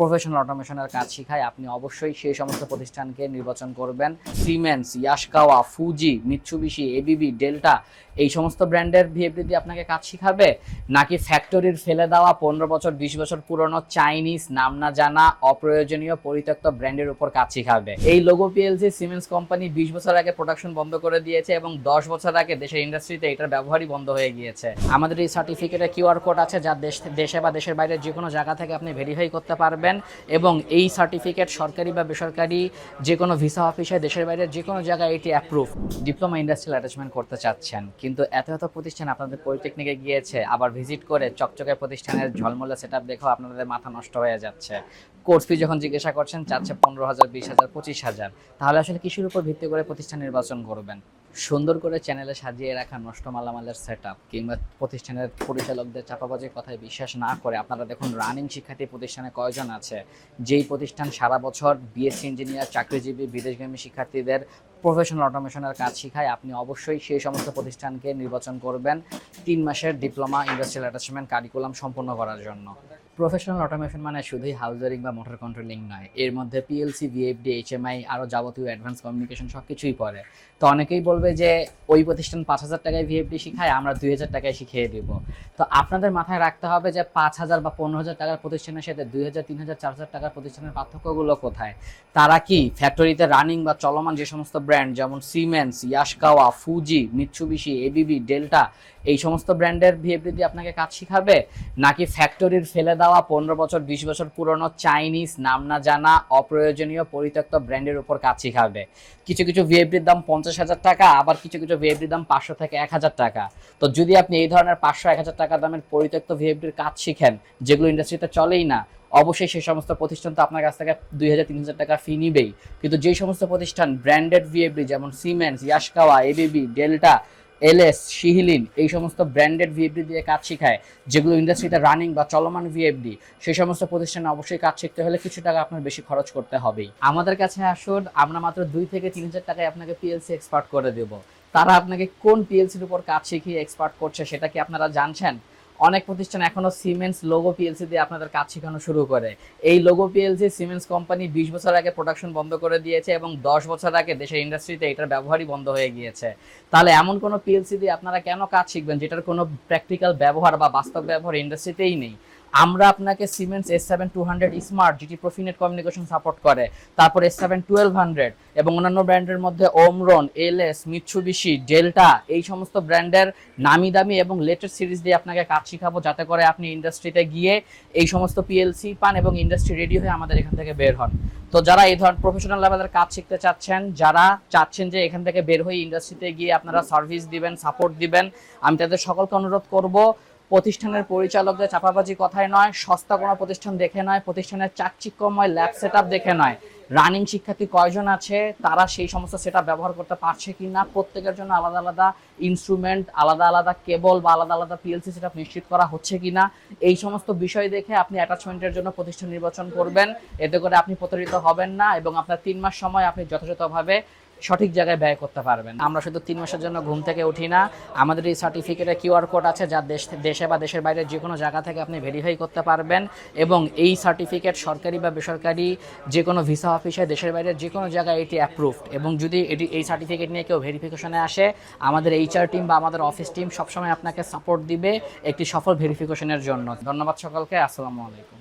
Professional অটোমেশনের কাজ শিখায়, আপনি অবশ্যই সেই সমস্ত প্রতিষ্ঠানকে নির্বাচন করবেন। Siemens Yaskawa Fuji Mitsubishi ABB Delta এই সমস্ত ব্র্যান্ডের ভিএফডি দিয়ে আপনাকে কাজ শিখাবে। নাকি ফ্যাক্টরির ফেলে দেওয়া পনেরো বছর, বিশ বছর পুরনো চাইনিজ নাম না জানা, অপ্রয়োজনীয়, পরিত্যক্ত ব্র্যান্ডের উপর কাজ শিখাবে। এই লোগো পিএলসি সিমেন্স কোম্পানি বিশ বছর আগে প্রোডাকশন বন্ধ করে দিয়েছে এবং দশ বছর আগে দেশের ইন্ডাস্ট্রিতে এটার ব্যবহারই বন্ধ হয়ে গিয়েছে। আমাদের এই সার্টিফিকেটে কিউআর কোড আছে, যা দেশ, দেশে বা দেশের বাইরে যে কোনো জায়গা থেকে আপনি ভেরিফাই করতে পারবেন। এবং এই সার্টিফিকেট সরকারি বা বেসরকারি যে কোনো ভিসা অফিসে দেশের বাইরে যে কোনো জায়গায় এটি অ্যাপ্রুভ ডিপ্লোমা ইন্ডাস্ট্রিয়াল অ্যাটাচমেন্ট করতে চাচ্ছেন। কিন্তু এত এত প্রতিষ্ঠান আপনাদের পলিটেকনিকে গিয়েছে, আবার ভিজিট করে চকচকে প্রতিষ্ঠানের ঝলমলে সেট আপ দেখেও আপনাদের মাথা নষ্ট হয়ে যাচ্ছে। কোর্স ফি যখন জিজ্ঞাসা করছেন, চাচ্ছে পনেরো হাজার, বিশ হাজার, পঁচিশ হাজার। তাহলে আসলে কিসের উপর ভিত্তি করে প্রতিষ্ঠান নির্বাচন করবেন? সুন্দর করে চ্যানেলে সাজিয়ে রাখা নষ্ট মালামালের সেট আপ কিংবা প্রতিষ্ঠানের পরিচালকদের চাপাবাজির কথায় বিশ্বাস না করে আপনারা দেখুন রানিং শিক্ষার্থী প্রতিষ্ঠানে কয়জন আছে? যেই প্রতিষ্ঠান সারা বছর বিএসসি ইঞ্জিনিয়ার চাকরিজীবী, বিদেশগামী শিক্ষার্থীদের প্রফেশনাল অটোমেশনের কাজ শিখায়, আপনি অবশ্যই সেই সমস্ত প্রতিষ্ঠানকে নির্বাচন করবেন। তিন মাসের ডিপ্লোমা ইন্ডাস্ট্রিয়াল অ্যাটাচমেন্ট কারিকুলাম সম্পন্ন করার জন্য। প্রফেশনাল অটোমেশন মানে শুধুই হাউজারিং বা মোটর কন্ট্রোলিং নয়, এর মধ্যে পিএলসি ভিএফডি এইচএমআই আরও যাবতীয় অ্যাডভান্স কমিউনিকেশন সব কিছুই পড়ে। তো অনেকেই বলবে যে, ওই প্রতিষ্ঠান পাঁচ হাজার টাকায় ভিএফডি শিখায়, আমরা দুই হাজার টাকায় শিখিয়ে দিব। তো আপনাদের মাথায় রাখতে হবে যে, পাঁচ হাজার বা পনেরো হাজার টাকার প্রতিষ্ঠানের সাথে দুই হাজার, তিন হাজার, চার হাজার টাকার প্রতিষ্ঠানের পার্থক্যগুলো কোথায়? তারা কি ফ্যাক্টরিতে রানিং বা চলমান যে সমস্ত ব্র্যান্ড যেমন Siemens Yaskawa Fuji Mitsubishi ABB Delta এই সমস্ত ব্র্যান্ডের ভিএফডি দিয়ে আপনাকে কাজ শিখাবে। নাকি ফ্যাক্টরির ফেলে দেওয়া পনেরো বছর, বিশ বছর পুরনো চাইনিজ নাম না জানা, অপ্রয়োজনীয় পরিত্যক্ত ব্র্যান্ডের উপর কাজ শিখাবে। কিছু কিছু ভিএফডির দাম পঞ্চাশ হাজার টাকা, আবার কিছু কিছু ভিএফডির দাম পাঁচশো থেকে এক হাজার টাকা। তো যদি আপনি এই ধরনের পাঁচশো, এক হাজার টাকা দামের পরিত্যক্ত ভিএফডির কাজ শিখেন, যেগুলো ইন্ডাস্ট্রিতে চলেই না, অবশ্যই সেই সমস্ত প্রতিষ্ঠান তো আপনার কাছ থেকে দুই হাজার, তিন হাজার টাকা ফি নিবেই। কিন্তু যেই সমস্ত প্রতিষ্ঠান ব্র্যান্ডেড ভিএফডি যেমন Siemens Yaskawa ABB Delta LS Shihlin এই সমস্ত ব্র্যান্ডেড ভিএফডি দিয়ে কাজ শেখায়, যেগুলো ইন্ডাস্ট্রিতে রানিং বা চলমান ভিএফডি সেই সমস্ত প্রতিষ্ঠানে অবশ্যই কাজ শিখতে হলে কিছু টাকা আপনার বেশি খরচ করতে হবেই। আমাদের কাছে আসুন, আমরা মাত্র দুই থেকে তিন হাজার টাকায় আপনাকে পিএলসি এক্সপার্ট করে দেব। তারা আপনাকে কোন পিএলসির উপর কাজ শিখিয়ে এক্সপার্ট করছে সেটা কি আপনারা জানছেন? অনেক প্রতিষ্ঠান এখনও সিমেন্স লোগো পিএলসি দিয়ে আপনাদের কাজ শেখানো শুরু করে। এই লোগো পিএলসি সিমেন্স কোম্পানি বিশ বছর আগে প্রোডাকশন বন্ধ করে দিয়েছে এবং দশ বছর আগে দেশের ইন্ডাস্ট্রিতে এটার ব্যবহারই বন্ধ হয়ে গিয়েছে। তাহলে এমন কোনো পিএলসি দিয়ে আপনারা কেন কাজ শিখবেন যেটার কোনো প্র্যাকটিক্যাল ব্যবহার বা বাস্তব ব্যবহার ইন্ডাস্ট্রিতেই নেই? আমরা আপনাকে Siemens S seven two hundred smart যেটি প্রফিনেট কমিউনিকেশন সাপোর্ট করে, তারপর এস সেভেন টুয়েলভ হান্ড্রেড এবং অন্যান্য ব্র্যান্ডের মধ্যে ওমরন এলএস মিৎসুবিশি ডেল্টা এই সমস্ত ব্র্যান্ডের নামি দামি এবং লেটেস্ট সিরিজ দিয়ে আপনাকে কাজ শিখাবো, যাতে করে আপনি ইন্ডাস্ট্রিতে গিয়ে এই সমস্ত পিএলসি পান এবং ইন্ডাস্ট্রি রেডি হয়ে আমাদের এখান থেকে বের হন। তো যারা এই ধরনের প্রফেশনাল লেভেলের কাজ শিখতে চাচ্ছেন, যারা চাচ্ছেন যে এখান থেকে বের হয়ে ইন্ডাস্ট্রিতে গিয়ে আপনারা সার্ভিস দিবেন সাপোর্ট দিবেন, আমি তাদের সকলকে অনুরোধ করব প্রতিষ্ঠানের পরিচালকদের চাপাবাজি কথায় নয়, সস্তা কোনো প্রতিষ্ঠান দেখে নয়, প্রতিষ্ঠানের চাকচিক্যময় ল্যাব সেট দেখে নয়। রানিং শিক্ষার্থী কয়জন আছে, তারা সেই সমস্ত সেট ব্যবহার করতে পারছে কি না প্রত্যেকের জন্য আলাদা আলাদা ইনস্ট্রুমেন্ট আলাদা আলাদা কেবল বা আলাদা আলাদা পিএলসি সেট নিশ্চিত করা হচ্ছে কি না এই সমস্ত বিষয় দেখে আপনি অ্যাটাচমেন্টের জন্য প্রতিষ্ঠান নির্বাচন করবেন। এতে করে আপনি প্রতারিত হবেন না এবং আপনার তিন মাস সময় আপনি যথাযথভাবে সঠিক জায়গায় ব্যয় করতে পারবেন। আমরা শুধু তিন মাসের জন্য ঘুম থেকে উঠি না। আমাদের এই সার্টিফিকেটে কিউআর কোড আছে যা দেশ, দেশে বা দেশের বাইরে যে কোনো জায়গা থেকে আপনি ভেরিফাই করতে পারবেন এবং এই সার্টিফিকেট সরকারি বা বেসরকারি যে কোনো ভিসা অফিসে দেশের বাইরে যে কোনো জায়গায় এটি অ্যাপ্রুভড এবং যদি এটি, এই সার্টিফিকেট নিয়ে কেউ ভেরিফিকেশনে আসে, আমাদের এইচআর টিম বা আমাদের অফিস টিম সবসময় আপনাকে সাপোর্ট দিবে একটি সফল ভেরিফিকেশনের জন্য। ধন্যবাদ সকলকে, আসসালামু আলাইকুম।